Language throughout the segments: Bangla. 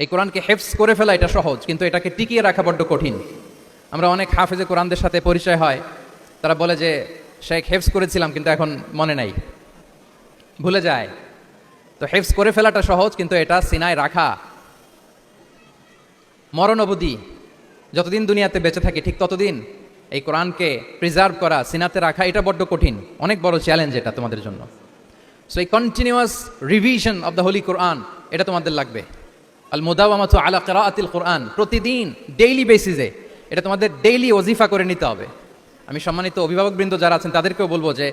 এই কোরআনকে হেফস করে ফেলা এটা সহজ, কিন্তু এটাকে টিকিয়ে রাখা বড্ড কঠিন। আমরা অনেক হাফেজে কোরআনদের সাথে পরিচয় হয়, তারা বলে যে, শেখ হেফস করেছিলাম, কিন্তু এখন মনে নাই। ভুলে যায়। তো হেফস করে ফেলাটা সহজ, কিন্তু এটা সিনায় রাখা। মরণ অবধি, যতদিন দুনিয়াতে বেঁচে থাকি, ঠিক ততদিন এই কোরআনকে প্রিজার্ভ করা, সিনাতে রাখা, এটা বড্ড কঠিন। অনেক বড় চ্যালেঞ্জ এটা তোমাদের জন্য। সো এই continuous revision of the holy Quran এটা তোমাদের লাগবে। আল মুদাওয়ামাতু আলা কিরাআতিল কোরআন। প্রতিদিন ডেইলি বেসিসে এটা তোমাদের ডেইলি ওজিফা করে নিতে হবে। আমি সম্মানিত অভিভাবকবৃন্দ যারা আছেন, তাদেরকেও বলব যে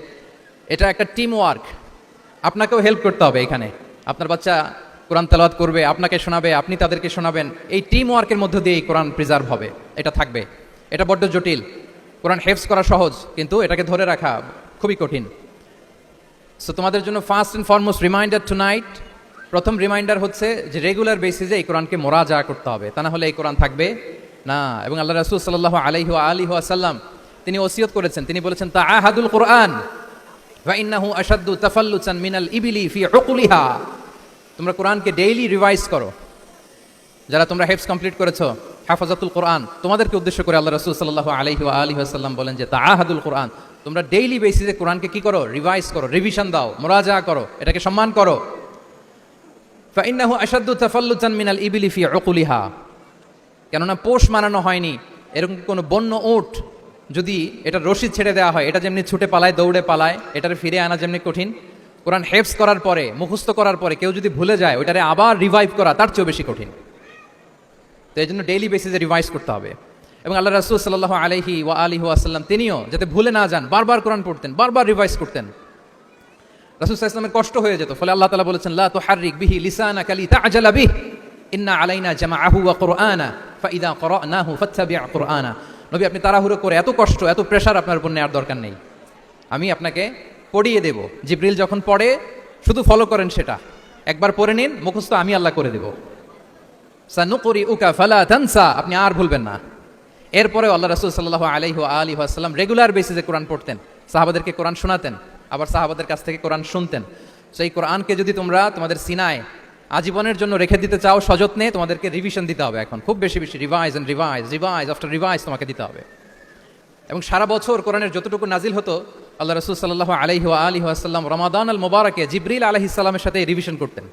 এটা একটা টিম ওয়ার্ক আপনাকেও হেল্প করতে হবে এখানে। আপনার বাচ্চা কোরআন তেলাওয়াত করবে, আপনাকে শোনাবে, আপনি তাদেরকে শোনাবেন। এই টিম ওয়ার্কের মধ্য দিয়ে এই কোরআন প্রিজার্ভ হবে। এটা থাকবে। এটা বড্ড জটিল। কোরআন হেফস করা সহজ, কিন্তু এটাকে ধরে রাখা খুবই কঠিন। সো তোমাদের জন্য first and foremost reminder tonight প্রথম রিমাইন্ডার হচ্ছে যে রেগুলার বেসিসে এই কোরআনকে মোরাজা করতে হবে। তা না হলে এই কোরআন থাকবে না। এবং আল্লাহ রাসুল সাল্লাহ আলাইহু আলিহু আসাল্লাম তিনি ওসিয়ত করেছেন। তিনি বলেছেন তা আহাদুল কোরআন ওয়াইন্নাহু আসাদ্দু তাফাল্লুচান মিনাল ইবিলি ফি উকুলিহা। তোমরা কোরআনকে ডেইলি রিভাইজ করো। যারা তোমরা হেফস কমপ্লিট করেছ, হাফাজাতুল কোরআন, তোমাদেরকে উদ্দেশ্য করে আল্লাহ রসুল সাল্লাহ আলহি আলহি আসাল্লাম বলেন যে তা আহাদুল কোরআন, তোমরা ডেইলি বেসিসে কোরআনকে কি করো? রিভাইজ করো, রিভিশন দাও মোরাজা করো, এটাকে সম্মান করো। ফাইন্নাহু আসাদ্দু তাফাল্লুচান মিনাল ইবিলি ফি উকুলিহা। কেননা পোষ মানানো হয়নি, এরকম কোনো বন্য ওট যদি এটা রশি ছেড়ে দেওয়া হয়, এটা যেমনি ছুটে পালায়, দৌড়ে পালায়, এটারে ফিরে আনা যেমনি কঠিন, কোরআন হেফস করার পরে, মুখস্থ করার পরে, কেউ যদি ভুলে যায়, ওইটারে আবার রিভাইভ করা তার চেয়েও বেশি কঠিন। তো এই জন্য ডেইলি বেসিসে রিভাইজ করতে হবে। এবং আল্লাহ রাসুল সাল্লাহ আলহি ওয়া আলিহু আসাল্লাম তিনিও যাতে ভুলে না যান, বারবার কোরআন পড়তেন, বারবার রিভাইজ করতেন। রাসুল ইসলামের কষ্ট হয়ে যেত। ফলে আল্লাহ তালা বলেছেন, লা তো হারিক বিহি লিসানা কালি তাআজালা বিহ, ইন্না আলাইনা জামা জামাআহু ওয়া কুরআনা, ফাইদা ক্বরানাহু ফাত্তাবি' কুরআনা। নবী, আপনি তাড়াহুড়ো করে এত কষ্ট, এত প্রেশার আপনার উপর নেওয়ার দরকার নেই। আমি আপনাকে পড়িয়ে দেব। জিব্রিল যখন পড়ে, শুধু ফলো করেন সেটা। একবার পড়ে নিন, মুখস্থ আমি আল্লাহ করে দেব। সানুকরি উকা ফালা তানসা, আপনি আর ভুলবেন না। এরপরে আল্লাহ রাসুল ওয়া আলিহি ওয়াসাল্লাম রেগুলার বেসিসে কোরআন পড়তেন। সাহাবাদেরকে কোরআন শোনাতেন। আবার সাহাবাদের কাছ থেকে কোরআন শুনতেন। সেই কোরআনকে যদি তোমরা তোমাদের সিনায় আজীবনের জন্য রেখে দিতে চাও সযত্নে, তোমাদেরকে রিভিশন দিতে হবে এখন। খুব বেশি বেশি revise and revise revise after revise তোমাকে দিতে হবে। এবং সারা বছর কোরআনের যতটুকু নাজিল হতো, আল্লাহ রসুল সাল্লাহ আলহি আলী আসাল্লাম রমাদান আল মোবারকে জিব্রিল আলহি ইসলামের সাথে রিভিশন করতেন।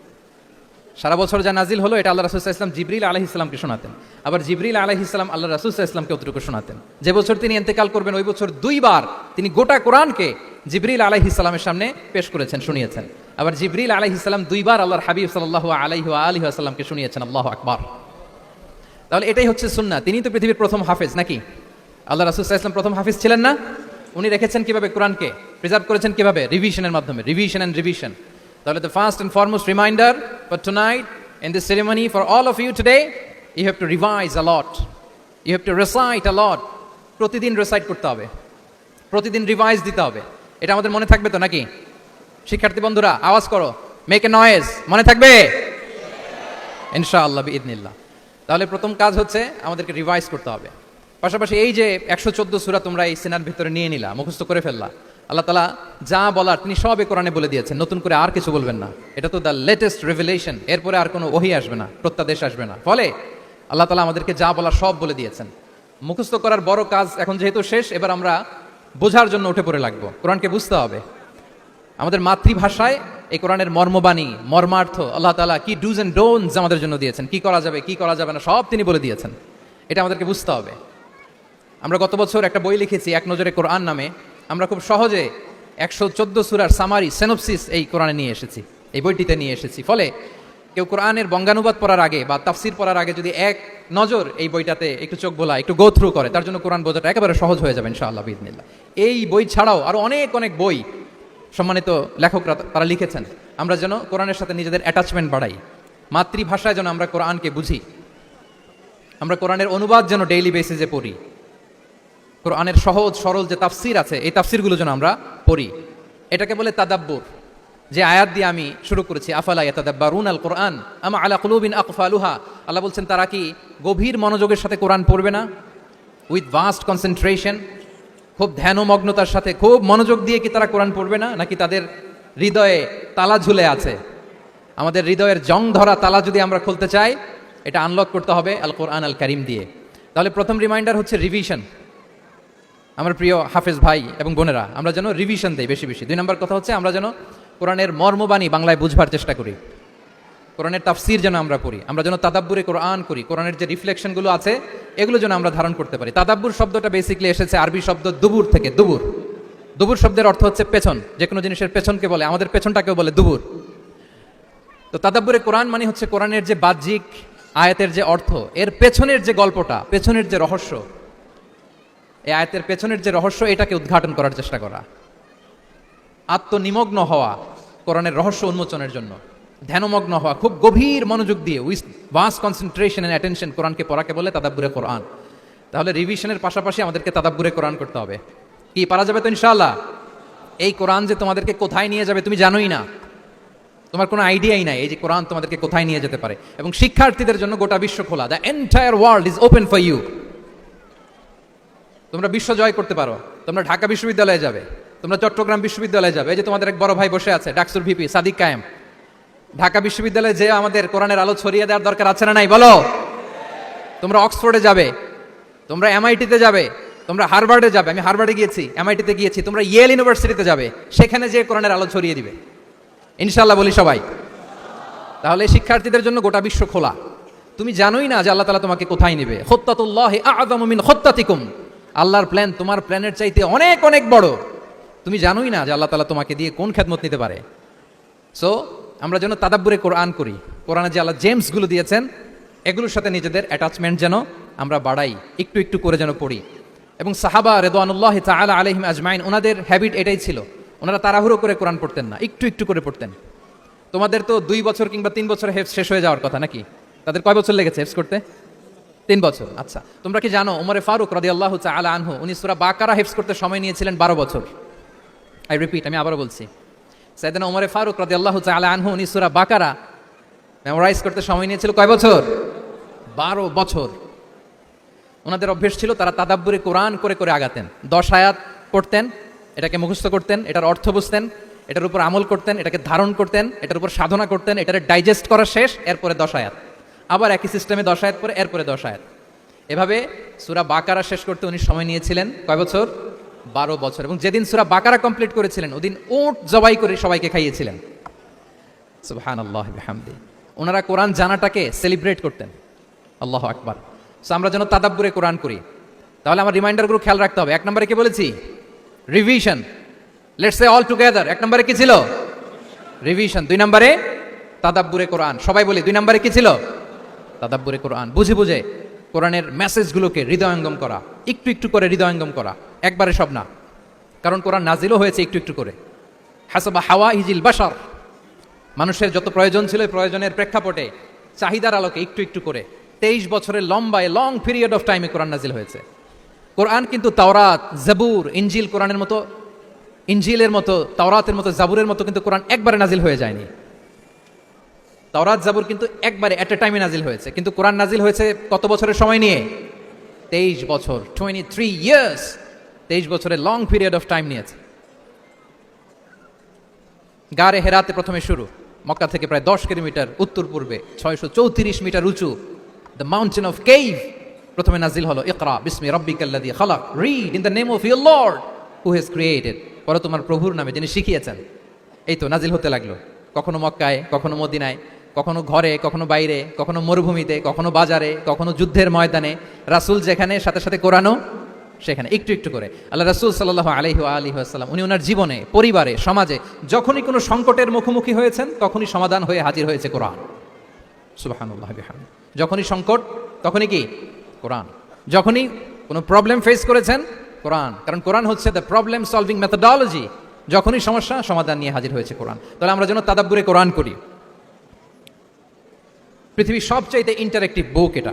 সারা বছর যা নাজিল হলো, এটা আল্লাহ রসুল ইসলাম জিব্রিল আলহি ইসলামকে শোনাতেন। আবার জিব্রিল আলহি ইসলাম আল্লাহ রসুল ইসলামকে অতটুকু শোনাতেন। যে বছর তিনি এন্তেকাল করবেন, ওই বছর দুইবার তিনি গোটা কোরআনকে জিব্রিল আলহি ইসলামের সামনে পেশ করেছেন, শুনিয়েছেন। আবার জিব্রিল আলহি ইসলাম দুইবার আল্লাহর হাবিব সাল্লাহ আলহি আলী আসাল্লামকে শুনিয়েছেন, আল্লাহ আকবার। তাহলে এটাই হচ্ছে সুন্না তিনি তো পৃথিবীর প্রথম হাফেজ নাকি? আল্লাহ রাসুল ইসলাম প্রথম হাফিজ ছিলেন না? উনি রেখেছেন কীভাবে কোরআনকে প্রিজার্ভ করেছেন কীভাবে? রিভিশনের মাধ্যমে রিভিশন অ্যান্ড রিভিশন তাহলে the first and foremost reminder for tonight in this ceremony for all of you today you have to revise a lot you have to recite a lot প্রতিদিন রেসাইট করতে হবে। প্রতিদিন রিভাইজ দিতে হবে। এটা আমাদের মনে থাকবে তো নাকি? শিক্ষার্থী বন্ধুরা, আওয়াজ করো। মেক এ নয়েজ মনে থাকবে? ইনশাআল্লাহ ইদনিল্লাহ তাহলে প্রথম কাজ হচ্ছে আমাদেরকে রিভাইজ করতে হবে। পাশাপাশি এই যে একশো চোদ্দ সুরা তোমরা এই সেনার ভিতরে নিয়ে নিলা, মুখস্থ করে ফেললা, আল্লাহ তালা যা বলার তিনি সবে কোরআনে বলে দিয়েছেন, নতুন করে আর কিছু বলবেন না। এটা তো দ্য লেটেস্ট রেভেলেশন এরপরে আর কোনো ওহি আসবে না, প্রত্যাদেশ আসবে না। ফলে আল্লাহ তালা আমাদেরকে যা বলার সব বলে দিয়েছেন। মুখস্থ করার বড় কাজ এখন যেহেতু শেষ, এবার আমরা বোঝার জন্য উঠে পড়ে লাগবো। কোরআনকে বুঝতে হবে। আমাদের মাতৃভাষায় এই কোরআনের মর্মবাণী, মর্মার্থ, আল্লাহ তালা কি ডুজ অ্যান্ড ডোনস আমাদের জন্য দিয়েছেন, কি করা যাবে, কি করা যাবে না, সব তিনি বলে দিয়েছেন। এটা আমাদেরকে বুঝতে হবে। আমরা গত বছর একটা বই লিখেছি, এক নজরে কোরআন নামে। আমরা খুব সহজে একশো চোদ্দ সুরার সামারি সেনোপসিস এই কোরআনে নিয়ে এসেছি। এই বইটিতে নিয়ে এসেছি। ফলে কেউ কোরআনের বঙ্গানুবাদ পড়ার আগে বা তাফসির পড়ার আগে যদি এক নজর এই বইটাতে একটু চোখ বোলা, একটু গো থ্রু করে, তার জন্য কোরআন বোঝাটা একেবারে সহজ হয়ে যাবে ইনশাআল্লাহ বিদিনিল্লাহ এই বই ছাড়াও আরও অনেক অনেক বই সম্মানিত লেখকরা তারা লিখেছেন। আমরা যেন কোরআনের সাথে নিজেদের অ্যাটাচমেন্ট বাড়াই। মাতৃভাষায় যেন আমরা কোরআনকে বুঝি। আমরা কোরআনের অনুবাদ যেন ডেইলি বেসিসে পড়ি। কোরআনের সহজ, সরল যে তাফসির আছে, এই তাফসিরগুলো যেন আমরা পড়ি। এটাকে বলে তাদাব্বুর। যে আয়াত দিয়ে আমি শুরু করেছি, আফালা ইয়াতাদাব্বারুন আল কোরআন আমা আলা কুলুবিন আকফালুহা? আল্লাহ বলছেন, তারা কি গভীর মনোযোগের সাথে কোরআন পড়বে না? উইথ ভাস্ট কনসেন্ট্রেশন খুব ধ্যানমগ্নতার সাথে, খুব মনোযোগ দিয়ে কি তারা কোরআন পড়বে না? নাকি তাদের হৃদয়ে তালা ঝুলে আছে? আমাদের হৃদয়ের জং ধরা তালা যদি আমরা খুলতে চাই, এটা আনলক করতে হবে আল কোরআন আল কারিম দিয়ে। তাহলে প্রথম রিমাইন্ডার হচ্ছে রিভিশন আমার প্রিয় হাফেজ ভাই এবং বোনেরা, আমরা যেন রিভিশন দেই বেশি বেশি। দুই নম্বর কথা হচ্ছে, আমরা যেন কোরআনের মর্মবাণী বাংলায় বুঝবার চেষ্টা করি। কোরআনের তাফসির যেন আমরা পড়ি, আমরা যেন তাদাব্বুরে কোরআন করি, কোরআনের যে রিফ্লেকশনগুলো আছে, এগুলো যেন আমরা ধারণ করতে পারি। তাদাব্বুর শব্দটা বেসিক্যালি এসেছে আরবি শব্দ দুবুর থেকে, দুবুর। দুবুর শব্দের অর্থ হচ্ছে পেছন যে কোনো জিনিসের পেছনকে বলে, আমাদের পেছনটাকেও বলে দুবুর। তো তাদাব্বুরে কোরআন মানে হচ্ছে কোরআনের যে বাহ্যিক আয়াতের যে অর্থ, এর পেছনের যে গল্পটা, পেছনের যে রহস্য, এই আয়াতের পেছনের যে রহস্য, এটাকে উদ্ঘাটন করার চেষ্টা করা। আত্মনিমগ্ন হওয়া কোরআনের রহস্য উন্মোচনের জন্য। ধ্যানমগ্ন হওয়া, খুব গভীর মনোযোগ দিয়ে with vast concentration and attention কোরআনকে পড়াকে বলে তাদাব্বুরে কোরআন। তাহলে রিভিশনের পাশাপাশি আমাদেরকে তাদাব্বুরে কোরআন করতে হবে। কি, পারা যাবে তো ইনশাআল্লাহ? এই কোরআন যে তোমাদেরকে কোথায় নিয়ে যাবে তুমি জানোই না। তোমার কোনো আইডিয়াই নাই এই যে কোরআন তোমাদেরকে কোথায় নিয়ে যেতে পারে। এবং শিক্ষার্থীদের জন্য গোটা বিশ্ব খোলা। The entire world is open for you তোমরা বিশ্ব জয় করতে পারো। তোমরা ঢাকা বিশ্ববিদ্যালয়ে যাবে। তোমরা চট্টগ্রাম বিশ্ববিদ্যালয়ে যাবে। এই যে তোমাদের এক বড় ভাই বসে আছে, ডাকসুর ভিপি, সাদিক কায়েম। ঢাকা বিশ্ববিদ্যালয়ে যে আমাদের কোরআনের আলো ছড়িয়ে দেওয়ার দরকার আছে না নাই? বলো। তোমরা অক্সফোর্ডে যাবে, তোমরা এমআইটিতে যাবে, তোমরা হারভার্ডে যাবে। আমি হারভার্ডে গিয়েছি, এমআইটিতে গিয়েছি, তোমরা ইয়েল ইউনিভার্সিটিতে যাবে, সেখানে যে কোরআনের আলো ছড়িয়ে দিবে। ইনশাল্লাহ বলি সবাই। তাহলে শিক্ষার্থীদের জন্য গোটা বিশ্ব খোলা। তুমি জানোই না যে আল্লাহ তালা তোমাকে কোথায় নেবে। হত্যাতুল্লাহ আদামিন হত্যাতিকুম আল্লাহর প্ল্যান তোমার প্ল্যানের চাইতে অনেক অনেক বড়। তুমি জানোই না যে আল্লাহ তালা তোমাকে দিয়ে কোন খেদমত নিতে পারে। সো আমরা যেন তাদাব্বুরে কোরআন করি। কোরআনে যে আল্লাহ জেমসগুলো দিয়েছেন, এগুলোর সাথে নিজেদের অ্যাটাচমেন্ট যেন আমরা বাড়াই, একটু একটু করে যেন পড়ি। এবং সাহাবা রেদওয়ানুল্লাহ তাআলা আলহিম আজমাইন, ওনাদের হ্যাবিট এটাই ছিল, ওনারা তাড়াহুড়ো করে কোরআন পড়তেন না, একটু একটু করে পড়তেন। তোমাদের তো দুই বছর কিংবা তিন বছর হেফ শেষ হয়ে যাওয়ার কথা নাকি? তাদের কয় বছর লেগেছে হেফস করতে? তিন বছর আচ্ছা। তোমরা কি জানো, উমরে ফারুক রাদি আল্লাহ আলা আনহু, উনি সুরা বাকারা হেফস করতে সময় নিয়েছিলেন বারো বছর। আই রিপিট আমি আবারও বলছি। সাইদানা উমরে ফারুক রাদি আল্লাহ আলা আনহু, উনি সুরা বাকারা মেমোরাইজ করতে সময় নিয়েছিল কয় বছর? বারো বছর। ওনাদের অভ্যেস ছিল তারা তাদাব্বুরে কোরআন করে করে আগাতেন। দশ আয়াত পড়তেন, এটাকে মুখস্থ করতেন, এটার অর্থ বুঝতেন, এটার উপর আমল করতেন, এটাকে ধারণ করতেন, এটার উপর সাধনা করতেন, এটার ডাইজেস্ট করা শেষ, এরপরে দশ আয়াত। আবার একই সিস্টেমে দশ আয়াত পরে এরপরে দশ আয়াত। এভাবে সুরা বাকারা শেষ করতে উনি সময় নিয়েছিলেন, কয় বছর? বারো বছর। এবং যেদিন সুরা বাকারা কমপ্লিট করেছিলেন, ওদিন ওট জবাই করে সবাইকে খাইয়েছিলেন। সুবহান আল্লাহ হামদি ওনারা কোরআন জানাটাকে সেলিব্রেট করতেন। আল্লাহ আকবার। সো আমরা যেন তাদাব্বুরে কোরআন করি। তাহলে আমার রিমাইন্ডারগুলো খেয়াল রাখতে হবে। এক নম্বরে কি বলেছি? Revision let's say all together এক নম্বরে কি ছিল? রিভিশন দুই নম্বরে তাদাব্বুরে কোরআন। সবাই বলি, দুই নম্বরে কি ছিল? তাদাব্বুরে কোরআন। বুঝে বুঝে কোরআনের মেসেজগুলোকে হৃদয়ঙ্গম করা। একটু একটু করে হৃদয়ঙ্গম করা। একবারে সব না। কারণ কোরআন নাজিলও হয়েছে একটু একটু করে। হাসাবা হাওয়া ইজিল বাসার মানুষের যত প্রয়োজন ছিল প্রয়োজনের প্রেক্ষাপটে চাহিদার আলোকে একটু একটু করে। তেইশ বছরের লম্বায় লং পিরিয়ড অফ টাইমে কোরআন নাজিল হয়েছে। কোরআন কিন্তু তাওরাত, জাবুর ইঞ্জিল কোরআনের মতো ইঞ্জিলের মতো, তাওরাতের মতো, জাবুরের মতো কিন্তু কোরআন একবারে নাজিল হয়ে যায়নি। তাওরাত, জাবুর কিন্তু একবারে অ্যাট এ টাইমে নাজিল হয়েছে। কিন্তু কোরআন নাজিল হয়েছে কত বছরের সময় নিয়ে? তেইশ বছর টোয়েন্টি থ্রি ইয়ার্স তেইশ বছরের লং পিরিয়ড অফ টাইম নিয়েছে। গারে হেরাতে প্রথমে শুরু। মক্কা থেকে প্রায় দশ কিলোমিটার উত্তর পূর্বে, ছয়শো চৌত্রিশ মিটার উঁচু দ্য মাউন্টেন অফ কেইভ প্রথমে নাজিল হলো, ইকরা, বিসমি রব্বিকাল্লাদি খালাক read in the name of your lord who has created পরে তোমার প্রভুর নামে যিনি শিখিয়েছেন। এই তো নাজিল হতে লাগল। কখনো মক্কায়, কখনো মদিনায়, কখনো ঘরে, কখনো বাইরে, কখনো মরুভূমিতে, কখনো বাজারে, কখনো যুদ্ধের ময়দানে। রাসূল যেখানে, সাথে সাথে কোরআনও সেখানে, একটু একটু করে। আল্লাহ রাসূল সাল্লাল্লাহু আলাইহি ওয়া আলিহি ওয়াসাল্লাম, উনি ওনার জীবনে, পরিবারে, সমাজে, যখনই কোনো সংকটের মুখোমুখি হয়েছেন, তখনই সমাধান হয়ে হাজির হয়েছে কোরআন। সুবহানাল্লাহ যখনই সংকট, তখনই কি? কোরআন। যখনই কোনো প্রবলেম ফেস করেছেন, কোরআন। কারণ কোরআন হচ্ছে দ্য প্রবলেম সলভিং মেথোডলজি যখনই সমস্যা, সমাধান নিয়ে হাজির হয়েছে কোরআন। তাহলে আমরা যেন তাদাব্বুরে কোরআন করি। পৃথিবীর সবচাইতে ইন্টারেক্টিভ বুক এটা।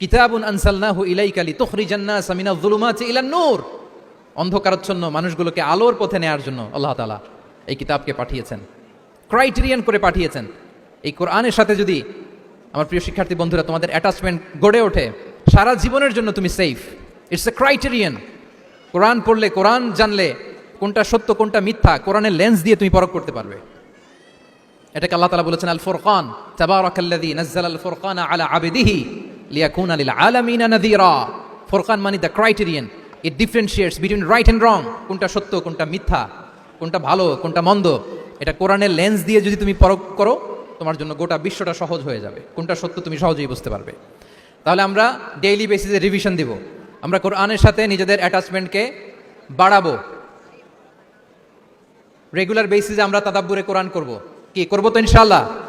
কিতাবুন আনসালনাহু ইলাইকা লিতুখরিজান নাস মিনাজ যুলুমাতি ইলান নূর। অন্ধকারাচ্ছন্ন মানুষগুলোকে আলোর পথে নেয়ার জন্য আল্লাহ তালা এই কিতাবকে পাঠিয়েছেন। ক্রাইটেরিয়ান করে পাঠিয়েছেন। এই কোরআনের সাথে যদি আমার প্রিয় শিক্ষার্থী বন্ধুরা তোমাদের অ্যাটাচমেন্ট গড়ে ওঠে, সারা জীবনের জন্য তুমি সেফ ইটস এ ক্রাইটেরিয়ান কোরআন পড়লে কোরআন জানলে কোনটা সত্য, কোনটা মিথ্যা, কোরআনের লেন্স দিয়ে তুমি পরখ করতে পারবে। এটাকে আল্লাহ তালা বলেছেন আল ফুরকান আল ফুরকানা আলা আবদিহি। লিয়াকুনা লিল আলামিনা নাযীরা ফুরকান মানে the criterion it differentiates between right and wrong কোনটা সত্য, কোনটা মিথ্যা, কোনটা ভালো, কোনটা মন্দ। এটা কোরআনের লেন্স দিয়ে যদি তুমি পরখ করো, তোমার জন্য গোটা বিশ্বটা সহজ হয়ে যাবে। কোনটা সত্য তুমি সহজেই বুঝতে পারবে। তাহলে আমরা ডেইলি বেসিসে রিভিশন দিব। আমরা কোরআনের সাথে নিজেদের অ্যাটাচমেন্টকে বাড়াবো। রেগুলার বেসিসে আমরা তাদাব্বুরে কোরআন করব। কি, করব তো ইনশাআল্লাহ?